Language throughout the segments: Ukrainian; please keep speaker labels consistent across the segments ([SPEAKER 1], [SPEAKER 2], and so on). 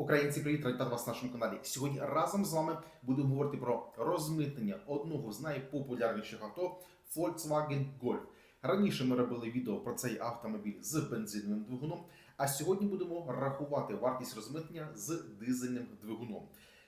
[SPEAKER 1] Українці, привіт, раді вас на нашому каналі. Сьогодні разом з вами будемо говорити про розмитнення одного з найпопулярніших авто Volkswagen Golf. Раніше ми робили відео про цей автомобіль з бензиновим двигуном, а сьогодні будемо рахувати вартість розмитнення з дизельним двигуном.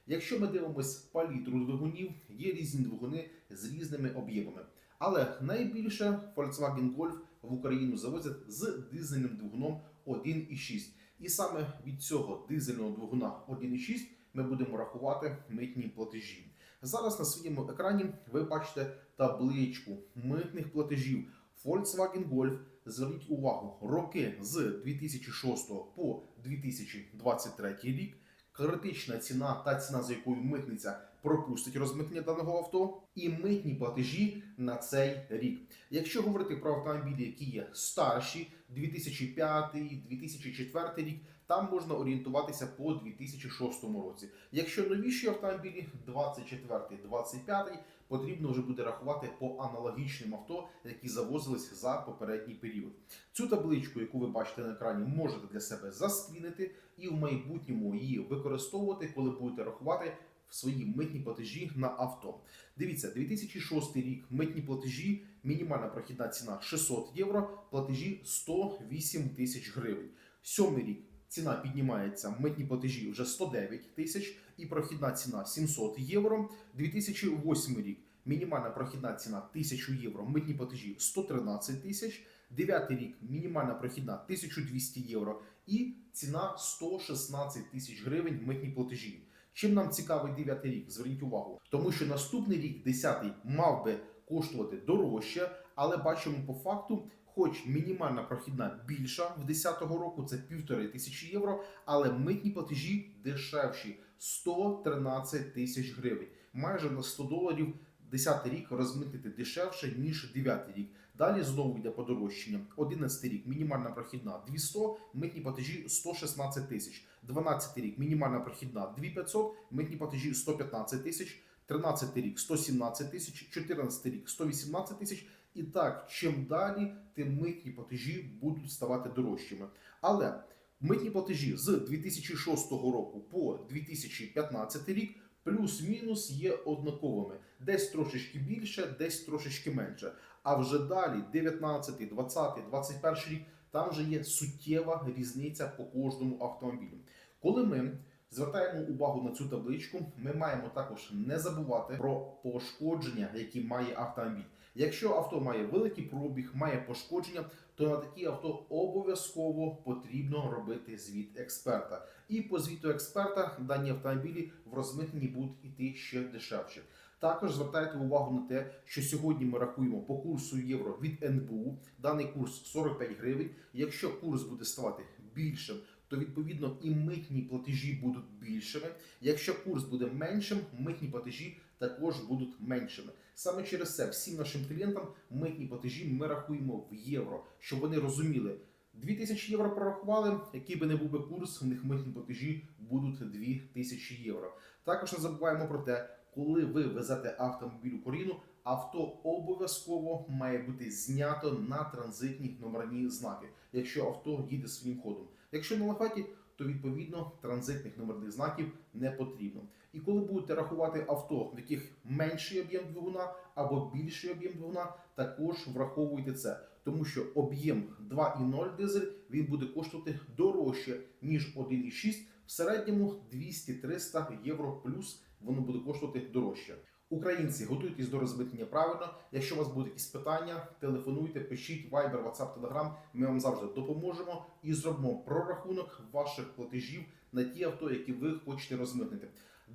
[SPEAKER 1] Якщо ми дивимось палітру двигунів, є різні двигуни з різними об'ємами. Але найбільше Volkswagen Golf в Україну завозять з дизельним двигуном 1,6. І саме від цього дизельного двигуна 1,6 ми будемо рахувати митні платежі. Зараз на своєму екрані ви бачите табличку митних платежів Volkswagen Golf. Зверніть увагу, роки з 2006 по 2023 рік. Критична ціна та ціна, за якою митниця пропустить розмитнення даного авто, і митні платежі на цей рік. Якщо говорити про автомобілі, які є старші, 2005, 2004 рік, там можна орієнтуватися по 2006 році. Якщо новіші автомобілі 24-25, потрібно вже буде рахувати по аналогічним авто, які завозились за попередній період. Цю табличку, яку ви бачите на екрані, можете для себе заскрінити і в майбутньому її використовувати, коли будете рахувати в свої митні платежі на авто. Дивіться, 2006 рік митні платежі, мінімальна прохідна ціна 600 євро, платежі 108 тисяч гривень. Сьомий рік ціна піднімається, митні платежі вже 109 тисяч і прохідна ціна 700 євро. 2008 рік мінімальна прохідна ціна 1000 євро, митні платежі 113 тисяч. Дев'ятий рік мінімальна прохідна 1200 євро і ціна 116 тисяч гривень митні платежі. Чим нам цікавий 9 рік? Зверніть увагу, тому що наступний рік, 10-й, мав би коштувати дорожче, але бачимо по факту, хоч мінімальна прохідна більша в 10-го року, це півтори тисячі євро, але митні платежі дешевші 113 тисяч гривень. Майже на 100 доларів 10 рік розмитнити дешевше, ніж 9 рік. Далі знову йде подорожчання. 11 рік мінімальна прохідна 200, митні платежі 116 тисяч. 12 рік мінімальна прохідна 2500, митні платежі 115 тисяч. 13 рік 117 тисяч, 14 рік 118 тисяч. І так, чим далі, тим митні платежі будуть ставати дорожчими. Але митні платежі з 2006 року по 2015 рік плюс-мінус є однаковими. Десь трошечки більше, десь трошечки менше. А вже далі, 19, 20, 21 рік, там вже є суттєва різниця по кожному автомобілю. Коли ми звертаємо увагу на цю табличку, ми маємо також не забувати про пошкодження, які має автомобіль. Якщо авто має великий пробіг, має пошкодження, то на такі авто обов'язково потрібно робити звіт експерта. І по звіту експерта дані автомобілі в розмитненні будуть іти ще дешевше. Також звертайте увагу на те, що сьогодні ми рахуємо по курсу євро від НБУ. Даний курс 45 гривень. Якщо курс буде ставати більшим, то відповідно і митні платежі будуть більшими. Якщо курс буде меншим, митні платежі також будуть меншими. Саме через це всім нашим клієнтам митні платежі ми рахуємо в євро, щоб вони розуміли. 2000 євро прорахували, який би не був би курс, у них митні платежі будуть 2000 євро. Також не забуваємо про те, коли ви везете автомобіль в Україну, авто обов'язково має бути знято на транзитні номерні знаки, якщо авто їде своїм ходом. Якщо на лохаті, то відповідно транзитних номерних знаків не потрібно. І коли будете рахувати авто, в яких менший об'єм двигуна або більший об'єм двигуна, також враховуйте це, тому що об'єм 2,0 дизель він буде коштувати дорожче ніж 1,6, в середньому 200-300 євро плюс воно буде коштувати дорожче. Українці, готуйтесь до розмитнення правильно. Якщо у вас будуть якісь питання, телефонуйте, пишіть Viber, WhatsApp, Telegram. Ми вам завжди допоможемо і зробимо прорахунок ваших платежів на ті авто, які ви хочете розмитнити.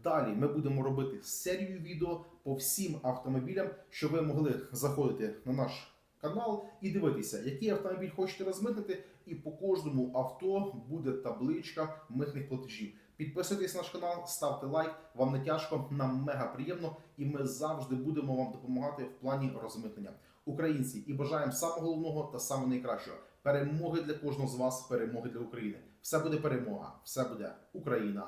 [SPEAKER 1] Далі ми будемо робити серію відео по всім автомобілям, щоб ви могли заходити на наш канал і дивитися, який автомобіль хочете розмитнити, і по кожному авто буде табличка митних платежів. Підписуйтесь на наш канал, ставте лайк, вам не тяжко, нам мега приємно, і ми завжди будемо вам допомагати в плані розмитнення. Українці і бажаємо самого головного та самого найкращого перемоги для кожного з вас, перемоги для України. Все буде перемога, все буде Україна.